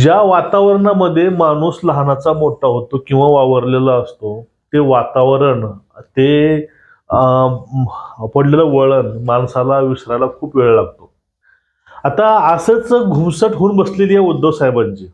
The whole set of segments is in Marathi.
ज्या वातावरणामध्ये माणूस लहानाचा मोठा होतो किंवा वावरलेला असतो ते वातावरण ते पडलेलं वळण माणसाला विसरायला खूप वेळ लागतो. आता असंच घुमसट होऊन बसलेली आहे उद्धव साहेबांची.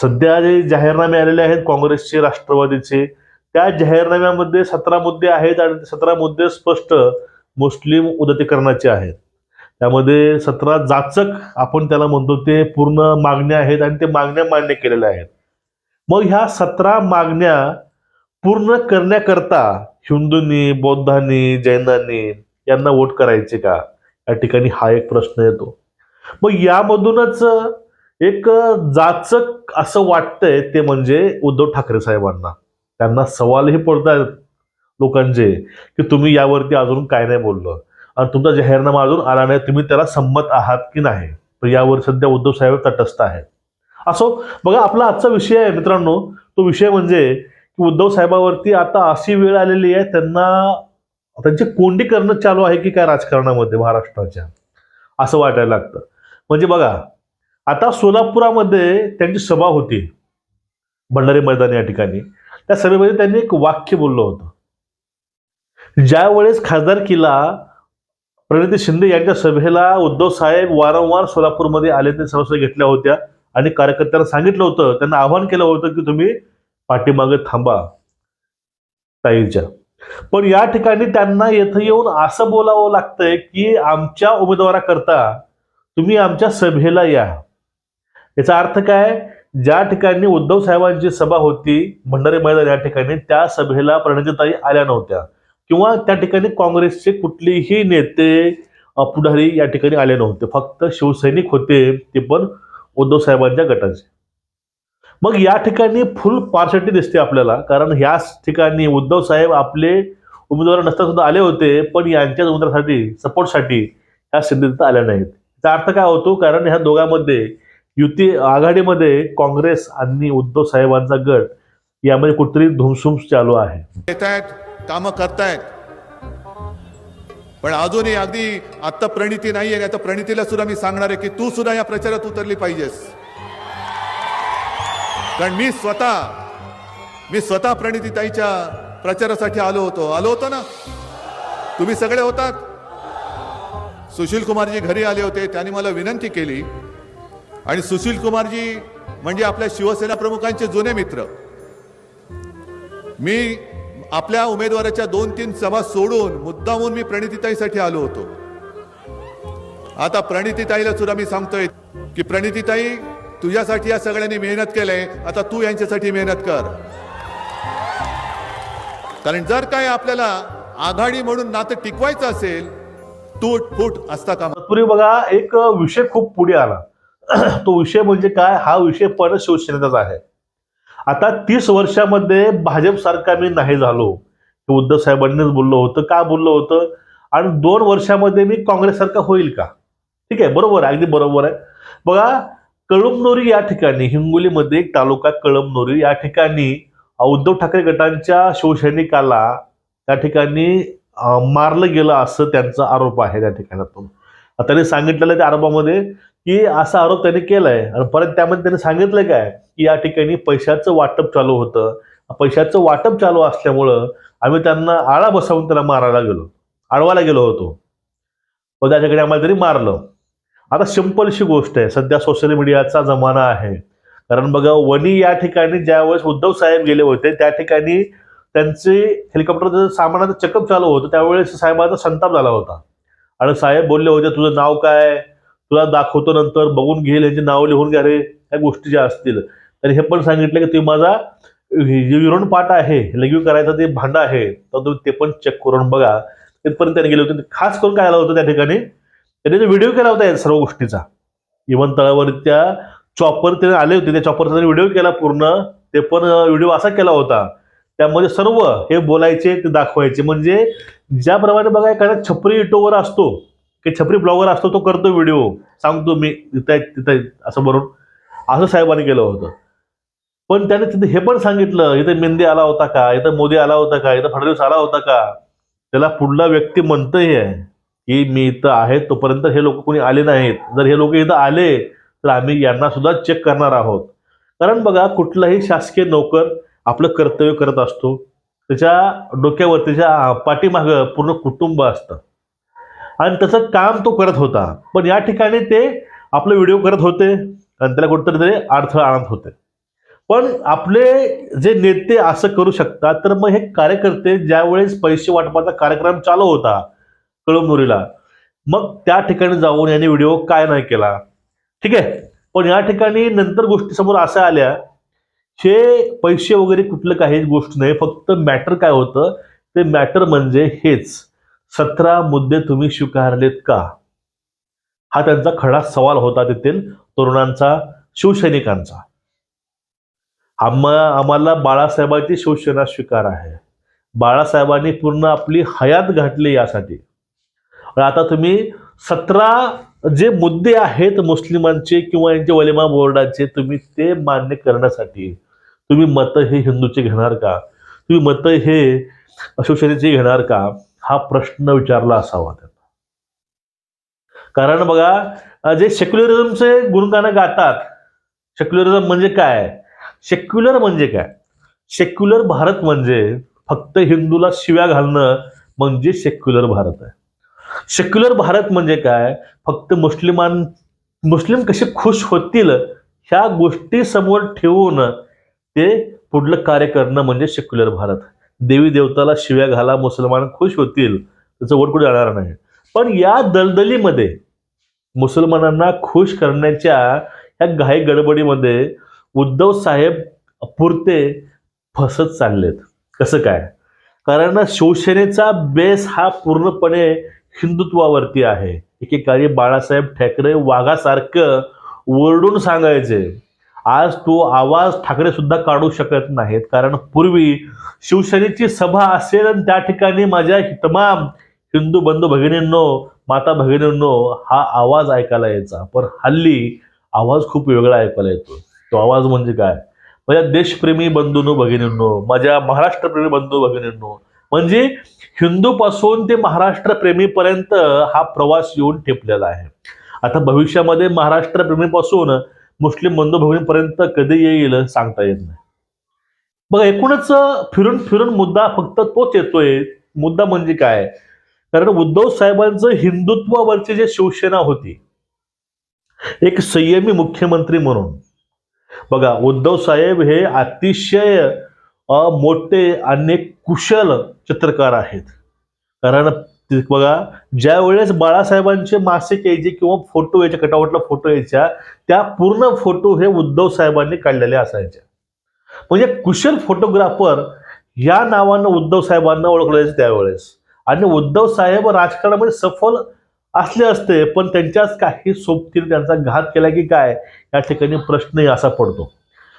सध्या जे जाहीरनामे आलेले आहेत काँग्रेसचे राष्ट्रवादीचे त्या जाहीरनाम्यामध्ये सतरा मुद्दे आहेत आणि ते सतरा मुद्दे स्पष्ट मुस्लिम उदातीकरणाचे आहेत. त्यामध्ये सतरा जाचक आपण त्याला म्हणतो ते पूर्ण मागण्या आहेत आणि ते मागण्या मान्य केलेल्या आहेत. मग ह्या सतरा मागण्या पूर्ण करण्याकरता हिंदूंनी बौद्धांनी जैनांनी यांना वोट करायचे का? या ठिकाणी हा एक प्रश्न येतो. मग यामधूनच एक जाचक असं वाटतंय ते म्हणजे उद्धव ठाकरे साहेबांना. त्यांना सवालही पडतात लोकांचे की तुम्ही यावरती अजून काय नाही बोललं. तुमचा जाहीरनामा अजून आला नाही तुम्ही त्याला संमत आहात की नाही? तर यावर सध्या उद्धव साहेब तटस्थ आहेत. असो बघा आपला आजचा विषय आहे मित्रांनो. तो विषय म्हणजे की उद्धव साहेबावरती आता अशी वेळ आलेली आहे त्यांना त्यांची कोंडी करणं चालू आहे की काय राजकारणामध्ये महाराष्ट्राच्या? असं वाटायला लागतं. म्हणजे बघा आता सोलापुरामध्ये त्यांची सभा होती भंडारी मैदान या ठिकाणी. त्या सभेमध्ये त्यांनी एक वाक्य बोललं होतं. ज्या वेळेस खासदारकीला प्रणिती शिंदे यांच्या सभेला उद्धव साहेब वारंवार सोलापूरमध्ये आले ते सभा घेतल्या होत्या. आणि कार्यकर्त्यांना सांगितलं होतं त्यांना आवाहन केलं होतं की तुम्ही पाठीमागे थांबा ताईच्या. पण या ठिकाणी त्यांना येथे येऊन असं बोलावं लागतंय की आमच्या उमेदवाराकरता तुम्ही आमच्या सभेला या. याचा अर्थ काय? ज्या ठिकाणी उद्धव साहेबांची सभा होती भंडारी मैदान या ठिकाणी त्या सभेला प्रणितीताई आल्या नव्हत्या. किंवा त्या ठिकाणी काँग्रेसचे कुठलेही नेते पुढारी या ठिकाणी आले नव्हते. फक्त शिवसैनिक होते ते पण उद्धव साहेबांच्या गटाचे. मग या ठिकाणी फुल पार्शटी दिसते आपल्याला. कारण ह्याच ठिकाणी उद्धव साहेब आपले उमेदवार नसताना सुद्धा आले होते पण यांच्याच उमेदवारासाठी सपोर्टसाठी ह्या सिद्धीत आल्या नाहीत. त्याचा अर्थ काय होतो? कारण ह्या दोघांमध्ये युती आघाडीमध्ये काँग्रेस आणि उद्धव साहेबांचा गट यामध्ये कुठतरी धुमसुम चालू आहे. कामं करतायत. पण अजूनही अगदी आत्ता प्रणिती नाही आहे आता प्रणितीला सुद्धा मी सांगणार आहे की तू सुद्धा या प्रचारात उतरली पाहिजेस. कारण मी स्वतः मी स्वतः प्रणितीताईच्या प्रचारासाठी आलो होतो. आलो होतो ना? तुम्ही सगळे होतात? सुशील कुमारजी घरी आले होते त्यांनी मला विनंती केली. आणि सुशील कुमारजी म्हणजे आपल्या शिवसेना प्रमुखांचे जुने मित्र. मी आपल्या उमेदवाराच्या दोन तीन सभा सोडून मुद्दामून मी प्रणितीताईसाठी आलो होतो. आता प्रणितीताईला सुद्धा मी सांगतोय की प्रणितीताई तुझ्यासाठी या सगळ्यांनी मेहनत केलंय आता तू यांच्यासाठी मेहनत कर. कारण जर काय आपल्याला आघाडी म्हणून नातं टिकवायचं असेल तूट फूट असता का तत्पूर्वी बघा एक विषय खूप पुढे आला. तो विषय म्हणजे काय? हा विषय परत शिवसेनेचाच आहे. आता तीस वर्षामध्ये भाजप सारखा मी नाही झालो. हे उद्धव साहेबांनीच बोललं होतं. का बोललं होतं? आणि दोन वर्षामध्ये मी काँग्रेससारखा होईल का? ठीक आहे बरोबर आहे अगदी बरोबर आहे. बघा कळमनोरी या ठिकाणी हिंगोलीमध्ये एक तालुका कळमनोरी या ठिकाणी उद्धव ठाकरे गटांच्या शिवसैनिकाला त्या ठिकाणी मारलं गेलं असं त्यांचा आरोप आहे त्या ठिकाणातून. त्यांनी सांगितलेलं त्या आरोपामध्ये की असा आरोप त्यांनी केलाय. आणि परत त्यामध्ये त्यांनी सांगितलं काय? की या ठिकाणी पैशाचं वाटप चालू होतं. पैशाचं वाटप चालू असल्यामुळं आम्ही त्यांना आळा बसावून त्याला मारायला गेलो. आडवायला गेलो होतो. पण त्याच्याकडे आम्हाला तरी मारलं. आता सिंपलशी गोष्ट आहे. सध्या सोशल मीडियाचा जमाना आहे. कारण बघा वणी या ठिकाणी ज्यावेळेस उद्धव साहेब गेले होते त्या ठिकाणी त्यांचे हेलिकॉप्टरचं सामानाचं चेकअप चालू होतं. त्यावेळेस साहेबांचा संताप झाला होता. आणि साहेब बोलले होते तुझं नाव काय? तुला दाखवतो नंतर बघून घेईल यांची नाव लिहून घ्या रे ह्या गोष्टी ज्या असतील. तर हे पण सांगितलं की तुम्ही माझा युरोन पाट आहे लघवी करायचं ते भांडं आहे तर तुम्ही ते पण चेक करून बघा. तिथपर्यंत त्याने गेले होते खास करून काय आलं होतं त्या ठिकाणी? त्यांनी व्हिडिओ केला होता या सर्व गोष्टीचा. इवन तळावर त्या चॉपर त्याने आले होते त्या चॉपरचा त्याने व्हिडिओ केला पूर्ण ते पण व्हिडिओ असा केला होता. त्यामध्ये सर्व हे बोलायचे ते दाखवायचे. म्हणजे ज्याप्रमाणे बघा एखादा छपरी इटोवर असतो की छपरी ब्लॉगर असतो तो करतो व्हिडिओ. सांगतो मी तिथं तिथं असं म्हणून असं साहेबांनी केलं होतं. पण त्याने तिथे हे पण सांगितलं इथं मेंदी आला होता का? इथं मोदी आला होता का? इथं फडणवीस आला होता का? त्याला पुढला व्यक्ती म्हणतंही आहे की मी इथं आहे तोपर्यंत हे लोक कोणी आले नाहीत. जर हे लोक इथं आले तर आम्ही यांना सुद्धा चेक करणार आहोत. कारण बघा कुठलाही शासकीय नोकर आपलं कर्तव्य करत असतो. त्याच्या डोक्यावर त्याच्या पाठीमागं पूर्ण कुटुंब असतं. आणि त्याचं काम तो करत होता. पण या ठिकाणी ते आपलं व्हिडिओ करत होते आणि त्याला कुठंतरी ते अडथळा आणत होते. पण आपले जे नेते असं करू शकतात तर मग हे कार्यकर्ते ज्यावेळेस पैसे वाटपाचा कार्यक्रम चालू होता कळमनुरीला मग त्या ठिकाणी जाऊन याने व्हिडिओ काय नाही केला. ठीक आहे? पण या ठिकाणी नंतर गोष्टी समोर अशा आल्या हे पैसे वगैरे कुठलं काही गोष्ट नाही फक्त मॅटर काय होतं? ते मॅटर म्हणजे हेच. सतरा मुद्दे तुम्ही स्वीकारलेत का? हा त्यांचा खडा सवाल होता तेथील तरुणांचा शिवसैनिकांचा. आम्हा आम्हाला बाळासाहेबांची शिवसेना स्वीकार आहे. बाळासाहेबांनी पूर्ण आपली हयात घातली यासाठी. आता तुम्ही सतरा जे मुद्दे आहेत मुस्लिमांचे किंवा यांचे वलिमा बोर्डाचे तुम्ही ते मान्य करण्यासाठी तुम्ही मतं हे हिंदूचे घेणार का? तुम्ही मतं हे शिवसेनेचे घेणार का? हा प्रश्न विचारला असावा त्यांना. कारण बघा जे सेक्युलरिझमचे गुणगाणं गातात सेक्युलरिझम म्हणजे काय? सेक्युलर म्हणजे काय? सेक्युलर भारत म्हणजे फक्त हिंदूला शिव्या घालणं म्हणजे सेक्युलर भारत आहे. सेक्युलर भारत म्हणजे काय? फक्त मुस्लिमां मुस्लिम कसे खुश होतील ह्या गोष्टी समोर ठेवून ते पुढलं कार्य करणं म्हणजे सेक्युलर भारत देवी देवताला शिव्या घाला मुसलमान खुश होतील त्याचं वोट कुठे जाणार नाही. पण या दलदलीमध्ये मुसलमानांना खुश करण्याच्या ह्या घाई गडबडीमध्ये उद्धव साहेब पुरते फसत चाललेत. कसं काय? कारण शिवसेनेचा बेस हा पूर्णपणे हिंदुत्वावरती आहे. एकेकाळी बाळासाहेब ठाकरे वाघासारखं ओरडून सांगायचे आज तो आवाज ठाकरे सुद्धा काढू शकत नाहीत. कारण पूर्वी शिवसेनेची सभा असेल आणि त्या ठिकाणी माझ्या तमाम हिंदू बंधू भगिनींनो माता भगिनींनो हा आवाज ऐकायला यायचा. पण हल्ली आवाज खूप वेगळा ऐकायला येतो. तो आवाज म्हणजे काय? माझ्या देशप्रेमी बंधूंनो भगिनींनो माझ्या महाराष्ट्रप्रेमी बंधू भगिनींनो म्हणजे हिंदूपासून ते महाराष्ट्रप्रेमीपर्यंत हा प्रवास येऊन ठेपलेला आहे. आता भविष्यामध्ये महाराष्ट्रप्रेमीपासून मुस्लिम बंधू भगिनीपर्यंत कधी येईल सांगता येत नाही. बघा एकूणच फिरून फिरून मुद्दा फक्त तोच येतोय. मुद्दा म्हणजे काय? कारण उद्धव साहेबांचं हिंदुत्वावरची जे शिवसेना होती एक संयमी मुख्यमंत्री म्हणून. बघा उद्धव साहेब हे अतिशय मोठे आणि कुशल चित्रकार आहेत. कारण बघा ज्या वेळेस बाळासाहेबांचे मासिक यायचे किंवा फोटो यायचे कटावटला फोटो यायच्या त्या पूर्ण फोटो हे उद्धव साहेबांनी काढलेले असायचे. म्हणजे कुशल फोटोग्राफर या नावानं उद्धव साहेबांना ओळखलं जायचं त्यावेळेस. आणि उद्धव साहेब राजकारणामध्ये सफल असले असते पण त्यांच्याच काही सोबतीने त्यांचा घात केला की काय या ठिकाणी प्रश्नही असा पडतो.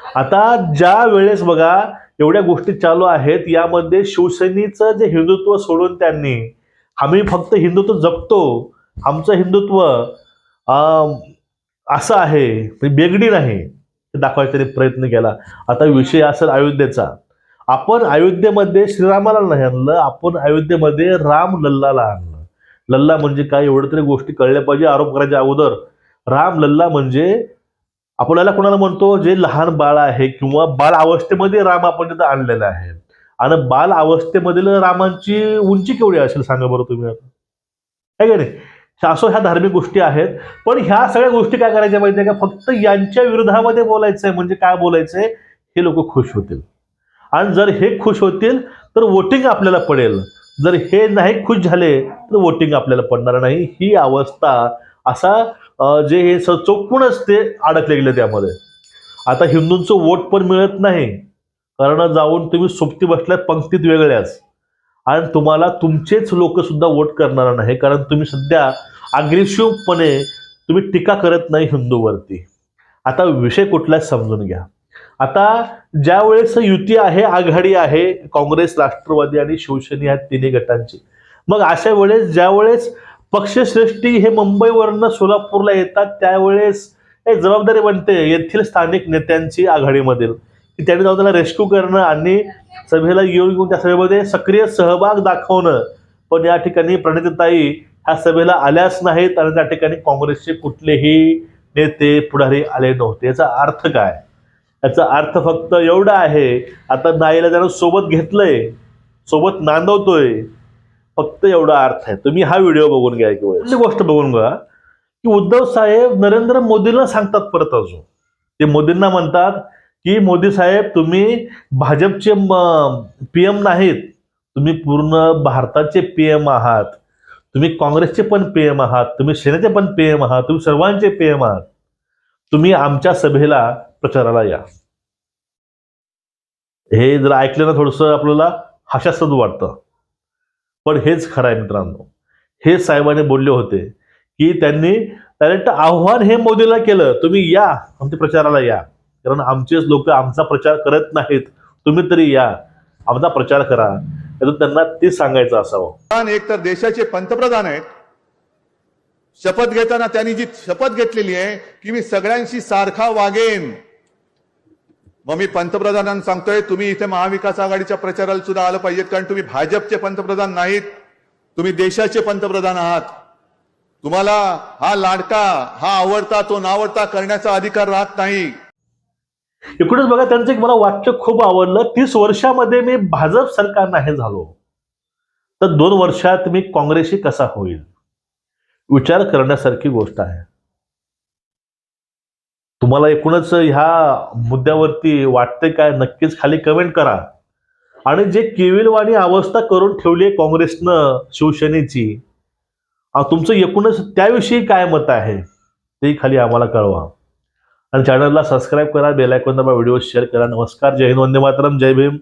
आता ज्या वेळेस बघा एवढ्या गोष्टी चालू आहेत यामध्ये शिवसेनेचं जे हिंदुत्व सोडून त्यांनी आम्ही फक्त हिंदुत्व जपतो. आमचं हिंदुत्व असं आहे म्हणजे बेगडी नाही. हे दाखवायचा त्यांनी प्रयत्न केला. आता विषय असेल अयोध्येचा. आपण अयोध्येमध्ये श्रीरामाला नाही आणलं आपण अयोध्येमध्ये राम लल्लाला आणलं. लल्ला म्हणजे काय? एवढं तरी गोष्टी कळल्या पाहिजे आरोप करायच्या अगोदर. राम लल्ला म्हणजे आपल्याला कोणाला म्हणतो? जे लहान बाळ आहे किंवा बाल अवस्थेमध्ये राम आपण तिथं आणलेला आहे. आणि बाल अवस्थेमधील रामांची उंची केवढी असेल सांगा बरं तुम्ही आता. आहे का नाही? असो ह्या धार्मिक गोष्टी आहेत. पण ह्या सगळ्या गोष्टी काय करायच्या माहिती आहे का? फक्त यांच्या विरोधामध्ये बोलायचंय म्हणजे काय बोलायचंय? हे लोक खुश होतील. आणि जर हे खुश होतील तर वोटिंग आपल्याला पडेल. जर हे नाही खुश झाले तर वोटिंग आपल्याला पडणार नाही. ही अवस्था असा जे हे स- चोखूनच ते अडकले गेले त्यामध्ये. आता हिंदूंचं वोट पण मिळत नाही. कारण जाऊन तुम्ही सोबती बसल्यात पंक्तीत वेगळ्याच. आणि तुम्हाला तुमचेच लोक सुद्धा वोट करणार नाही कारण तुम्ही सध्या अग्रेसिव्हपणे तुम्ही टीका करत नाही हिंदूवरती. आता विषय कुठला समजून घ्या. आता ज्या वेळेस युती आहे आघाडी आहे काँग्रेस राष्ट्रवादी आणि शिवसेना या तिन्ही गटांची मग अशा वेळेस ज्या वेळेस पक्षश्रेष्ठी हे मुंबईवरनं सोलापूरला येतात त्यावेळेस एक जबाबदारी बनते येथील स्थानिक नेत्यांची आघाडीमधील. त्यांनी जाऊन त्याला रेस्क्यू करणं आणि सभेला येऊन येऊन त्या सभेमध्ये सक्रिय सहभाग दाखवणं. पण या ठिकाणी प्रणितताई ह्या सभेला आल्याच नाहीत आणि त्या ठिकाणी काँग्रेसचे कुठलेही नेते पुढारी आले नव्हते. याचा अर्थ काय? याचा अर्थ फक्त एवढा आहे आता नाईला त्यानं सोबत घेतलंय सोबत नांदवतोय फक्त एवढा अर्थ आहे. तुम्ही हा व्हिडिओ बघून घ्या किंवा गोष्ट बघून घ्या की उद्धव साहेब नरेंद्र मोदींना सांगतात परत अजून. ते मोदींना म्हणतात की मोदी साहेब तुम्ही भाजपचे पीएम नाहीत. तुम्ही पूर्ण भारताचे पीएम आहात. तुम्ही काँग्रेसचे पण पीएम आहात. तुम्ही सेनेचे पण पीएम आहात. तुम्ही सर्वांचे पीएम आहात. तुम्ही आमच्या सभेला प्रचाराला या. हे जर ऐकलं ना थोडंसं आपल्याला हास्यास्पद वाटतं. पण हेच खरं आहे मित्रांनो. हे साहेबांनी बोलले होते की त्यांनी डायरेक्ट आव्हान हे मोदीला केलं. तुम्ही या. आमच्या प्रचाराला या. कारण आमचेच लोक आमचा प्रचार करत नाहीत. तुम्ही तरी या. आमचा प्रचार करा. त्यांना ते सांगायचं असावं. एक तर देशाचे पंतप्रधान आहेत. शपथ घेताना त्यांनी जी शपथ घेतलेली आहे की मी सगळ्यांशी सारखा वागेन. मग मी पंतप्रधानांना सांगतोय तुम्ही इथे महाविकास आघाडीच्या प्रचाराला सुद्धा आलं पाहिजेत कारण तुम्ही भाजपचे पंतप्रधान नाहीत. तुम्ही देशाचे पंतप्रधान आहात. तुम्हाला हा लाडका हा आवडता तो नावडता करण्याचा अधिकार राहत नाही. एकूणच बघा त्यांचं एक मला वाक्य खूप आवडलं. तीस वर्षामध्ये मी भाजप सरकार नाही झालो. तर दोन वर्षात मी काँग्रेसशी कसा होईल? विचार करण्यासारखी गोष्ट आहे. तुम्हाला एकूणच ह्या मुद्द्यावरती वाटते काय? नक्कीच खाली कमेंट करा. आणि जे केविलवाणी अवस्था करून ठेवली आहे काँग्रेसनं शिवसेनेची तुमचं एकूणच त्याविषयी काय मत आहे? ते खाली आम्हाला कळवा. आणि चॅनलला सबस्क्राईब करा बेल आयकॉन दाबा व्हिडिओ शेअर करा. नमस्कार जय हिंद वंदे मातरम जय भीम.